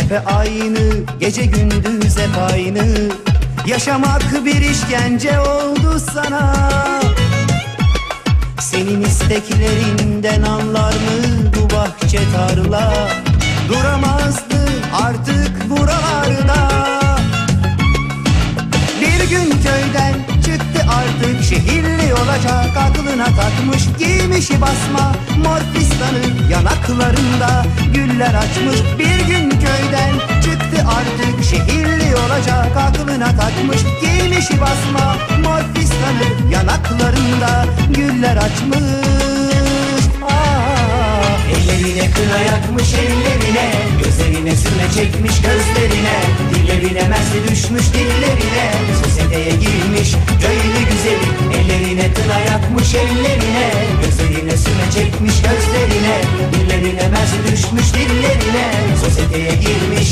Tepe aynı, gece gündüz hep aynı. Yaşamak bir işkence oldu sana. Senin isteklerinden anlar mı bu bahçe tarla? Duramazdı artık buralarda. Bir gün köyden çıktı artık şehirli olacak aklına takmış. Giymişi basma mor yanaklarında güller açmış. Bir gün aklına takmış Giymişi basma. Mor fistanı yanaklarında güller açmış. Ah. Ellerine kına yakmış ellerine. Gözlerine sürme çekmiş gözlerine. Dillerine mersi düşmüş dillerine. Sosyeteye girmiş köylü güzeli. Ellerine kına yakmış ellerine. Gözlerine sürme çekmiş gözlerine. Dillerine mersi düşmüş dillerine. Sosyeteye girmiş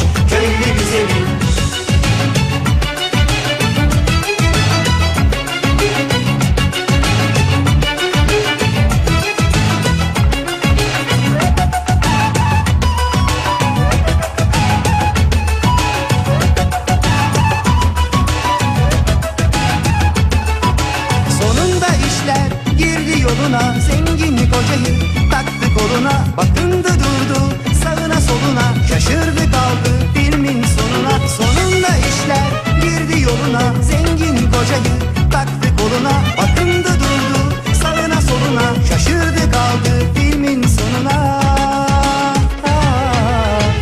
Bakındı durdu sağına soluna Şaşırdı kaldı filmin sonuna. Sonunda işler girdi yoluna Zenginlik ocağı taktı koluna. Bakındı durdu sağına soluna Şaşırdı kaldı filmin sonuna.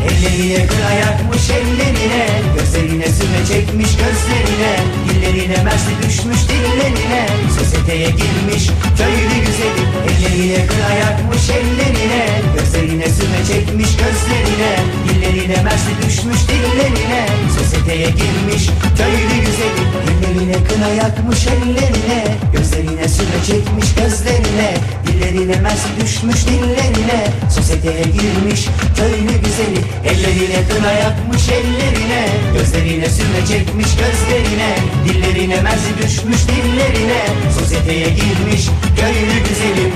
Ellerine kına yakmış ellerine Gözlerine süme çekmiş gözlerine. Dillerine mersi düşmüş dillerine Sosyeteye girmiş köylü güzeli. Ellerine kına yakmış ellerine çekmiş gözlerine Dillerine mersi düşmüş dillerine. Sosyeteye girmiş köylü güzeli Ellerine kına yakmış ellerine. Gözlerine süme çekmiş gözlerine Dillerine mersi düşmüş dillerine. Sosyeteye girmiş köylü güzeli Ellerine kına yakmış ellerine. Gözlerine sürme çekmiş gözlerine Dillerine mersi düşmüş dillerine. Sosyeteye girmiş köylü güzeli